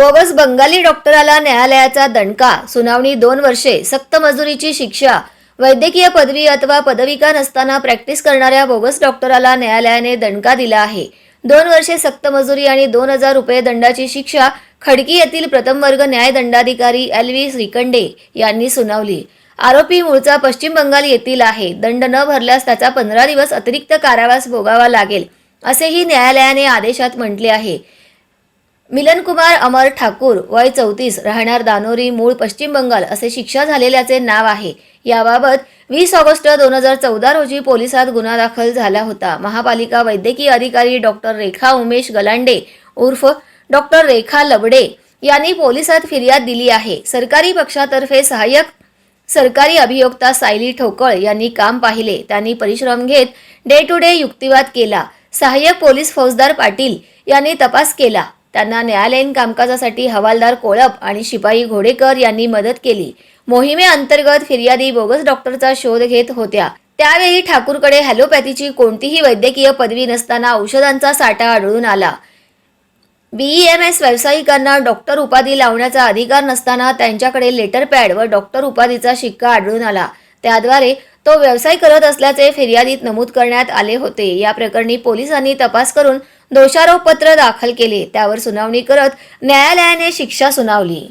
Bogus Bengali डॉक्टराला न्यायालयाचा दणका. सुनावणी दोन वर्षे सक्त मजुरीची शिक्षा. वैद्यकीय पदवी अथवा पदविका नसताना प्रॅक्टिस करणाऱ्या बोगस डॉक्टराला न्यायालयाने दणका दिला आहे. दोन वर्षे सक्त मजुरी आणि दोन हजार रुपये दंडाची शिक्षा खडकी येथील प्रथम वर्ग न्याय दंडाधिकारी एल व्ही श्रीखंडे यांनी सुनावली. आरोपी मूळचा पश्चिम बंगाल येथील आहे. दंड न भरल्यास त्याचा पंधरा दिवस अतिरिक्त कारावास भोगावा लागेल असेही न्यायालयाने आदेशात म्हटले आहे. मिलन कुमार अमर ठाकूर वय चौतीस राहणार दानोरी मूळ पश्चिम बंगाल असे शिक्षा झालेल्याचे नाव आहे. याबाबत वीस ऑगस्ट दोन हजार चौदा रोजी पोलिसात गुन्हा दाखल झाला होता. महापालिका वैद्यकीय अधिकारी डॉक्टर रेखा उमेश गलांडे उर्फ डॉक्टर रेखा लबडे यांनी पोलिसात फिर्याद दिली आहे. सरकारी पक्षातर्फे सहाय्यक सरकारी अभियोक्ता सायली ठोकळ यांनी काम पाहिले. त्यांनी परिश्रम घेत डे टू डे युक्तिवाद केला. सहाय्यक पोलीस फौजदार पाटील यांनी तपास केला. त्यांना न्यायालयीन कामकाजासाठी हवालदार कोळप आणि शिपाई घोडेकर यांनी मदत केली. मोहिमेअंतर्गत फिर्यादी बोगस डॉक्टरचा शोध घेत होत्या. त्यावेळी ठाकूरकडे हॅलोपॅथीची कोणतीही वैद्यकीय पदवी नसताना औषधांचा साठा आढळून आला. बीईएमएस व्यावसायिकांना डॉक्टर उपाधी लावण्याचा अधिकार नसताना त्यांच्याकडे लेटर पॅड व डॉक्टर उपाधीचा शिक्का आढळून आला. त्याद्वारे तो व्यवसाय करत असल्याचे फिर्यादीत नमूद करण्यात आले होते. या प्रकरणी पोलिसांनी तपास करून दोषारोपपत्र दाखल केले. त्यावर सुनावणी करत न्यायालयाने शिक्षा सुनावली.